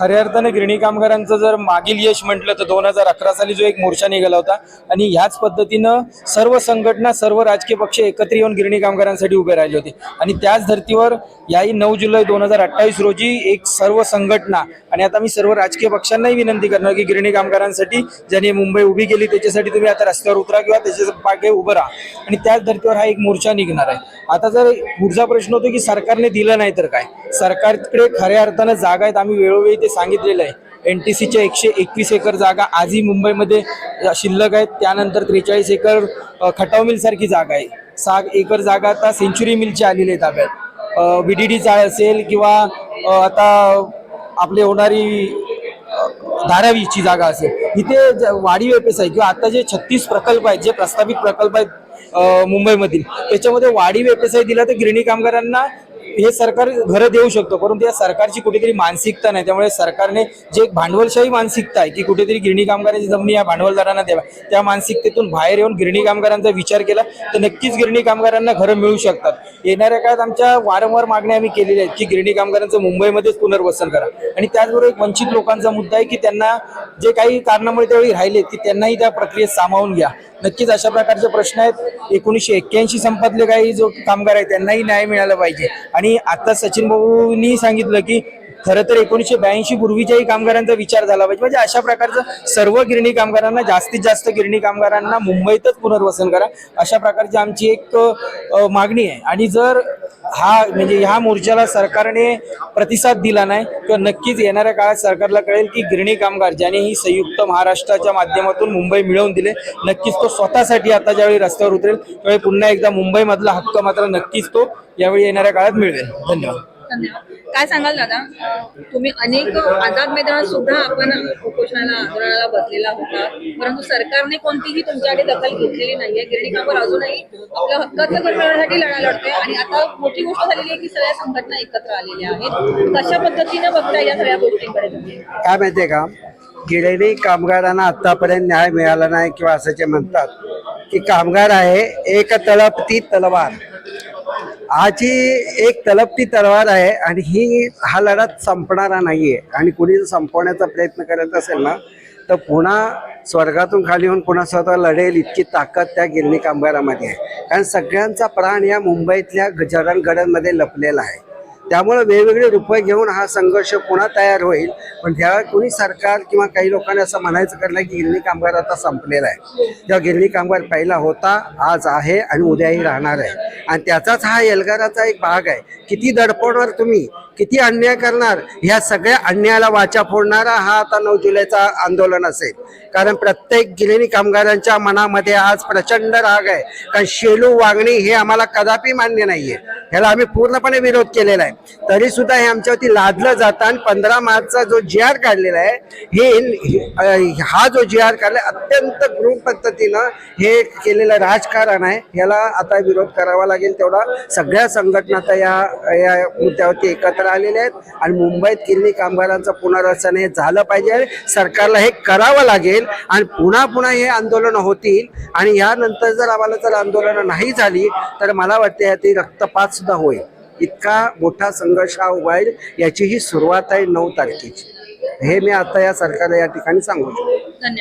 खऱ्या अर्थानं गिरणी कामगारांचं जर मागील यश म्हटलं तर दोन हजार अकरा साली जो एक मोर्चा निघाला होता आणि ह्याच पद्धतीनं सर्व संघटना सर्व राजकीय पक्ष एकत्र येऊन गिरणी कामगारांसाठी उभे राहिले होते. आणि त्याच धर्तीवर याही नऊ जुलै दोन हजार अठ्ठावीस रोजी एक सर्व संघटना आणि आता मी सर्व राजकीय पक्षांनाही विनंती करणार की गिरणी कामगारांसाठी ज्यांनी मुंबई उभी केली त्याच्यासाठी तुम्ही आता रस्त्यावर उतरा किंवा त्याच्या पागे उभं राहा. आणि त्याच धर्तीवर हा एक मोर्चा निघणार आहे. आता जर पुढचा प्रश्न होतो की सरकारने दिलं नाही तर काय? सरकारकडे खऱ्या अर्थानं जागा आहेत आम्ही वेळोवेळी ते सांगितलेलं आहे. एन टी सीच्या एकशे एकवीस एकर जागा आजही मुंबईमध्ये शिल्लक आहेत त्यानंतर त्रेचाळीस एकर खटाव मिलसारखी जागा आहे. सहा एकर जागा आता सेंच्युरी मिलची आलेली आहे ताब्यात. बी डी डी चाळ असेल किंवा आता आपले होणारी धारावीची जागा असेल. इथे वाढीव एपेस आहे किंवा आता जे छत्तीस प्रकल्प आहेत जे प्रस्तावित प्रकल्प आहेत मुंबईमधील त्याच्यामध्ये वाढीव एपेसाई दिला तर गिरणी कामगारांना हे सरकार घरं देऊ शकतो परंतु या सरकारची कुठेतरी मानसिकता नाही. त्यामुळे सरकारने जे एक भांडवलशाही मानसिकता आहे की कुठेतरी गिरणी कामगारांची जमिनी या भांडवलदारांना द्यावा त्या मानसिकतेतून बाहेर येऊन गिरणी कामगारांचा विचार केला तर नक्कीच गिरणी कामगारांना घरं मिळू शकतात. येणाऱ्या काळात आमच्या वारंवार मागण्या आम्ही केलेल्या आहेत की गिरणी कामगारांचं मुंबईमध्येच पुनर्वसन करा. आणि त्याचबरोबर एक वंचित लोकांचा मुद्दा आहे की त्यांना जे काही कारणामुळे त्यावेळी राहिले की त्यांनाही त्या प्रक्रियेत सामावून घ्या. नक्कीच अशा प्रकारचे प्रश्न आहेत. एकोणीसशे एक्क्याऐंशी संपातले काही जो कामगार आहेत त्यांनाही न्याय मिळाला पाहिजे. आणि आता सचिन भाऊनी सांगितलं की खरं तर एकोणीसशे ब्याऐंशी पूर्वीच्याही कामगारांचा विचार झाला पाहिजे. म्हणजे अशा प्रकारचं सर्व गिरणी कामगारांना जास्तीत जास्त गिरणी कामगारांना मुंबईतच पुनर्वसन करा. अशा प्रकारची आमची एक मागणी आहे. आणि जर हा म्हणजे ह्या मोर्चाला सरकारने प्रतिसाद दिला नाही. किंवा नक्कीच येणाऱ्या काळात सरकारला कळेल की गिरणी कामगार ज्याने ही संयुक्त महाराष्ट्राच्या माध्यमातून मुंबई मिळवून दिले नक्कीच तो स्वतःसाठी आता ज्यावेळी रस्त्यावर उतरेल त्यावेळी पुन्हा एकदा मुंबईमधला हक्क मात्र नक्कीच तो यावेळी येणाऱ्या काळात मिळवेल. धन्यवाद. धन्यवाद. काय सांगाल दादा? तुम्ही अनेक आझाद मैदानात सुद्धा आपण उपोषणाला आंदोलनाला बसलेला होता. परंतु सरकारने कोणतीही तुमच्याकडे दखल घेतलेली नाहीये. गिरणी कामगार अजूनही आपल्या हक्काचं घर मिळवण्यासाठी लढा लढतोय. आणि आता मोठी गोष्ट झालेली आहे की सगळ्या संघटना एकत्र आलेल्या आहेत. कशा पद्धतीने बघताय या सगळ्या गोष्टींकडे काय माहितीये का? गिरणी कामगारांना आतापर्यंत न्याय मिळाला नाही किंवा असं जे म्हणतात की कामगार आहे एक तळप ती तलवार. आजची एक तलपती तलवार आहे आणि ही हा लढा संपणारा नाही आहे आणि कुणी जर संपवण्याचा प्रयत्न करत असेल ना तर पुन्हा स्वर्गातून खाली येऊन पुन्हा स्वतः लढेल इतकी ताकद त्या गिरणी कामगारामध्ये आहे. कारण सगळ्यांचा प्राण या मुंबईतल्या जडणघडणमध्ये लपलेला आहे. त्यामुळे वेगवेगळे रुपये घेऊन हा संघर्ष पुन्हा तयार होईल. पण जेव्हा कोणी सरकार किंवा काही लोकांनी असं म्हणायचं करलं की गिरणी कामगार आता संपलेला आहे. तेव्हा गिरणी कामगार पहिला होता आज आहे आणि उद्याही राहणार आहे. आणि त्याचाच हा एल्गाराचा एक भाग आहे. किती दडपणवर तुम्ही किती अन्याय करणार ह्या सगळ्या अन्यायाला वाचा फोडणारा हा आता नऊ जुलैचा आंदोलन असेल. कारण प्रत्येक गिरणी कामगारांच्या मनामध्ये आज प्रचंड राग आहे. कारण शेलू वागणी हे आम्हाला कदापि मान्य नाहीये. ह्याला आम्ही पूर्णपणे विरोध केलेला आहे. तरी सुद्धा हे आमच्यावरती लादलं जातं आणि पंधरा मार्चचा जो जी आर काढलेला आहे हे हा जो जी आर काढला अत्यंत क्रूर पद्धतीनं हे केलेलं राजकारण आहे. ह्याला आता विरोध करावा लागेल तेवढा सगळ्या संघटना आता या या मुद्द्यावरती एकत्र आलेल्या आहेत. आणि मुंबईत किल्ली कामगारांचं पुनर्वसन हे झालं पाहिजे. सरकारला हे करावं लागेल आणि पुन्हा पुन्हा हे आंदोलनं होतील. आणि यानंतर जर आम्हाला जर आंदोलनं नाही झाली तर मला वाटते ती रक्तपात सुद्धा होईल. इतका मोठा संघर्ष हा उभा येईल याची ही सुरुवात आहे नऊ तारखेची. हे मी आता या सरकारला या ठिकाणी सांगू शकतो.